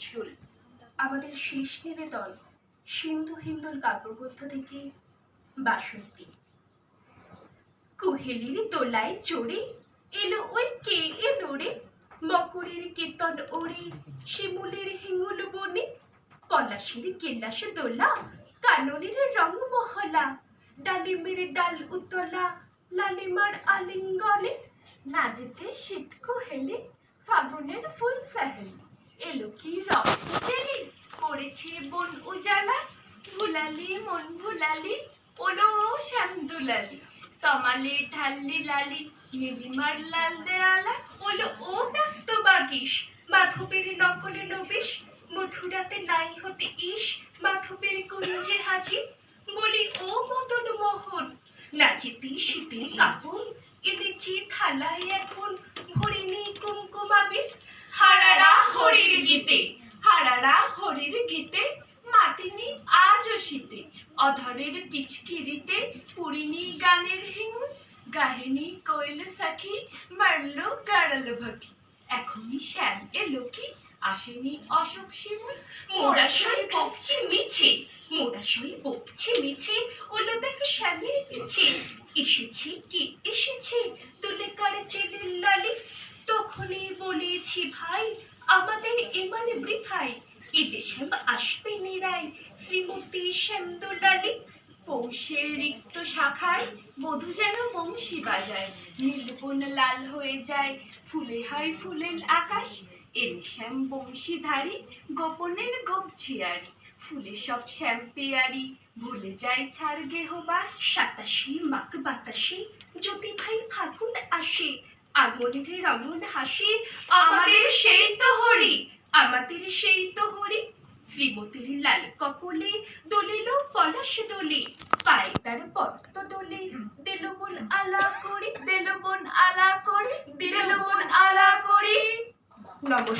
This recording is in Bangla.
নজরুল আমাদের শেষ নিবেদন সিন্ধু হিন্দুল কাব্যগ্রন্থ থেকে বাসন্তী। কুহেলির দোলায় চড়ে এলো ওই কে এলো রে মকরের কেতন ওরে শিমুলের হিঙ্গুল বনে। পলাশের কেল্লাস দোলা, কাননের রং মহলা। ডালিমের ডাল উতলা, লালিমার আলিঙ্গনে। নাজিতে শীত কুহেলি, ফাগুনের ফুল সাহেলি। এলো কি রক্ত চেরি করেছে বন উজালা। ভুলালি, মন ভুলালি, ওলো শ্যাম দুলালি। তমালে ঢাল্লি লালি, নীলিমার লাল দেয়ালা। ওলো, ও ব্যস্ত বাগিস, মাধবের নকলে মথুরাতে নাই হতে ইস, মাধবের কুঞ্জে হাজি। বলি, ও মদন মোহন নাচিতে শীতের কাপন। এনেছি থালায় এখন ভরিনি কুমকুমাবির। হরির গীতে। হারারা হরির গীতে, মাতিনি আজও শীতে। অধরের পিচকিরিতে পুরিনি গানের হিঙুর, গাহিনী কোয়েল সাখী, মারলো গাড়াল ভাকি এখনই শ্যাম এলো কি? আসেনি অশোক শিমুল। মোরা সই মিছে মোরা সই মিছে ওলো দেখে স্বামীর পিছে। এসেছে কি? এসেছে, তুলে করে ছেলের লালি। তখনই বলেছি ভাই এমানে বৃথাই এলে শ্যাম আসবে নিরাই। শ্রীমতী শ্যামদোলালি, পৌষের রিক্ত শাখায় বধূ যেন বংশী বাজায় লাল হয়ে যায় ফুলে হয় ফুলের আকাশ। এলে শ্যাম বংশীধারী, গোপনের গোপছিয়ারি ফুলে সব শ্যাম পেয়ারি, ভুলে যায় ছাড় গেহবাস। সাতাশি মাক বাতাসে জ্যোতি ভাই ফাগুন আসে আগুনের রমন হাসি আমাদের সেই তো হরি আমাদের সেই তো হরি শ্রীমতীর লাল কপলে দলিল পলাশ দলি পায়ে